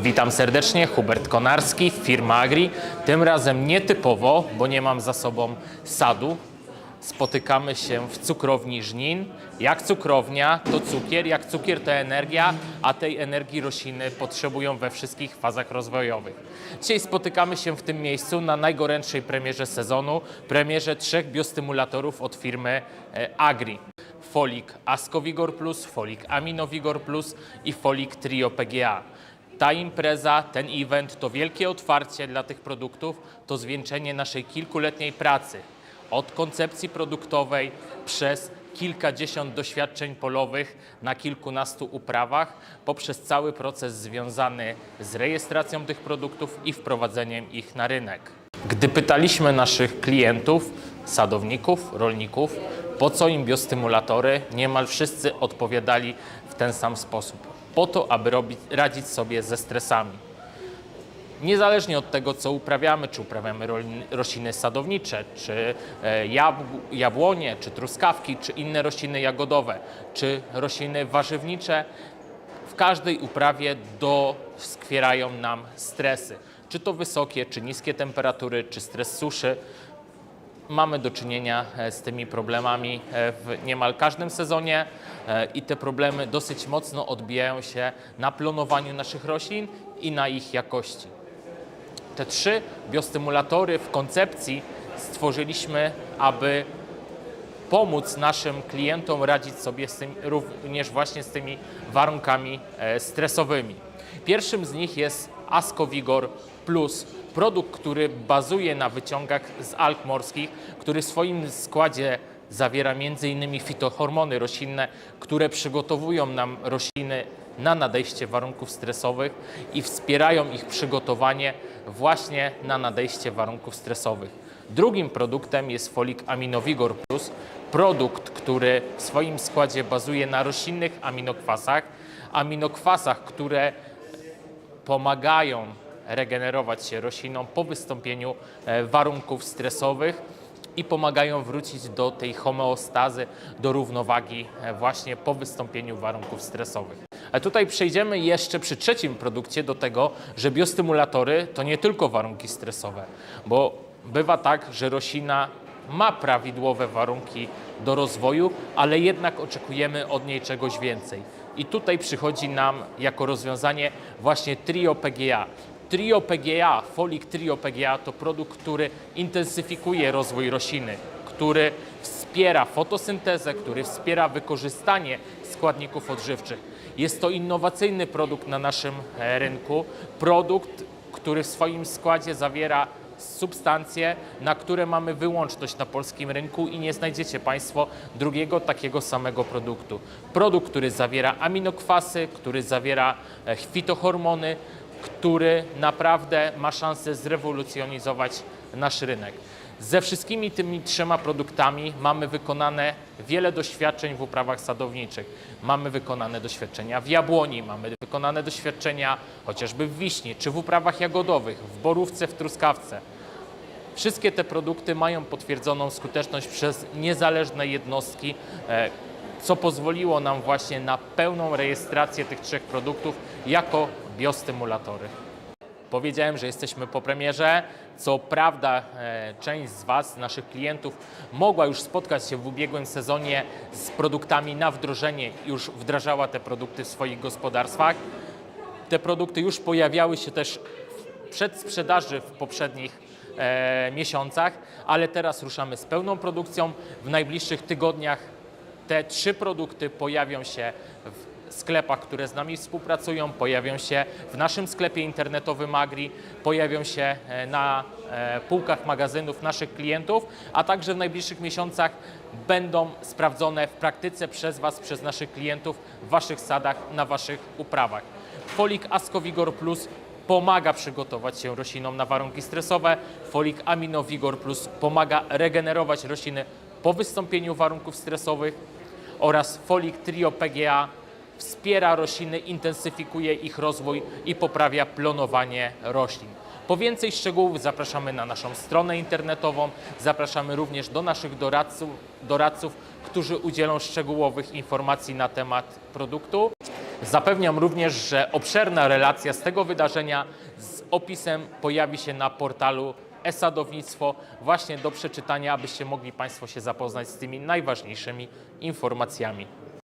Witam serdecznie, Hubert Konarski, firma Agri. Tym razem nietypowo, bo nie mam za sobą sadu. Spotykamy się w cukrowni Żnin. Jak cukrownia to cukier, jak cukier to energia, a tej energii rośliny potrzebują we wszystkich fazach rozwojowych. Dzisiaj spotykamy się w tym miejscu na najgorętszej premierze sezonu, premierze trzech biostymulatorów od firmy e, Agri. Folik Ascovigor Plus, Folik Aminovigor Plus i Folik Trio PGA. Ta impreza, ten event to wielkie otwarcie dla tych produktów, to zwieńczenie naszej kilkuletniej pracy. Od koncepcji produktowej przez kilkadziesiąt doświadczeń polowych na kilkunastu uprawach, poprzez cały proces związany z rejestracją tych produktów i wprowadzeniem ich na rynek. Gdy pytaliśmy naszych klientów, sadowników, rolników, po co im biostymulatory, niemal wszyscy odpowiadali w ten sam sposób. Po to, aby robić, radzić sobie ze stresami. Niezależnie od tego, co uprawiamy, czy uprawiamy rośliny sadownicze, czy e, jabł, jabłonie, czy truskawki, czy inne rośliny jagodowe, czy rośliny warzywnicze, w każdej uprawie doskwierają nam stresy. Czy to wysokie, czy niskie temperatury, czy stres suszy. Mamy do czynienia e, z tymi problemami e, w niemal każdym sezonie e, i te problemy dosyć mocno odbijają się na plonowaniu naszych roślin i na ich jakości. Te trzy biostymulatory w koncepcji stworzyliśmy, aby pomóc naszym klientom radzić sobie z tym, również właśnie z tymi warunkami stresowymi. Pierwszym z nich jest Ascovigor Plus, produkt, który bazuje na wyciągach z alg morskich, który w swoim składzie zawiera m.in. fitohormony roślinne, które przygotowują nam rośliny na nadejście warunków stresowych i wspierają ich przygotowanie właśnie na nadejście warunków stresowych. Drugim produktem jest Folik Aminovigor Plus, produkt, który w swoim składzie bazuje na roślinnych aminokwasach, aminokwasach, które pomagają regenerować się roślinom po wystąpieniu e, warunków stresowych i pomagają wrócić do tej homeostazy, do równowagi e, właśnie po wystąpieniu warunków stresowych. A tutaj przejdziemy jeszcze przy trzecim produkcie do tego, że biostymulatory to nie tylko warunki stresowe, bo bywa tak, że roślina ma prawidłowe warunki do rozwoju, ale jednak oczekujemy od niej czegoś więcej. I tutaj przychodzi nam jako rozwiązanie właśnie Trio PGA. Trio PGA, Folik Trio PGA to produkt, który intensyfikuje rozwój rośliny, który wspiera fotosyntezę, który wspiera wykorzystanie składników odżywczych. Jest to innowacyjny produkt na naszym rynku, produkt, który w swoim składzie zawiera substancje, na które mamy wyłączność na polskim rynku i nie znajdziecie Państwo drugiego takiego samego produktu. Produkt, który zawiera aminokwasy, który zawiera e, fitohormony, który naprawdę ma szansę zrewolucjonizować nasz rynek. Ze wszystkimi tymi trzema produktami mamy wykonane wiele doświadczeń w uprawach sadowniczych. Mamy wykonane doświadczenia w jabłoni, mamy wykonane doświadczenia chociażby w wiśni, czy w uprawach jagodowych, w borówce, w truskawce. Wszystkie te produkty mają potwierdzoną skuteczność przez niezależne jednostki, e, co pozwoliło nam właśnie na pełną rejestrację tych trzech produktów jako biostymulatory. Powiedziałem, że jesteśmy po premierze. Co prawda, e, część z Was, naszych klientów, mogła już spotkać się w ubiegłym sezonie z produktami na wdrożenie, już wdrażała te produkty w swoich gospodarstwach. Te produkty już pojawiały się też w przedsprzedaży w poprzednich e, miesiącach, ale teraz ruszamy z pełną produkcją. W najbliższych tygodniach te trzy produkty pojawią się w sklepach, które z nami współpracują, pojawią się w naszym sklepie internetowym Agri, pojawią się e, na e, półkach magazynów naszych klientów, a także w najbliższych miesiącach będą sprawdzone w praktyce przez Was, przez naszych klientów w Waszych sadach, na Waszych uprawach. Folik Ascovigor Plus pomaga przygotować się roślinom na warunki stresowe. Folik Aminovigor Plus pomaga regenerować rośliny po wystąpieniu warunków stresowych oraz Folik Trio PGA wspiera rośliny, intensyfikuje ich rozwój i poprawia plonowanie roślin. Po więcej szczegółów zapraszamy na naszą stronę internetową, zapraszamy również do naszych doradców, doradców którzy udzielą szczegółowych informacji na temat produktu. Zapewniam również, że obszerna relacja z tego wydarzenia z opisem pojawi się na portalu e-sadownictwo właśnie do przeczytania, abyście mogli Państwo się zapoznać z tymi najważniejszymi informacjami.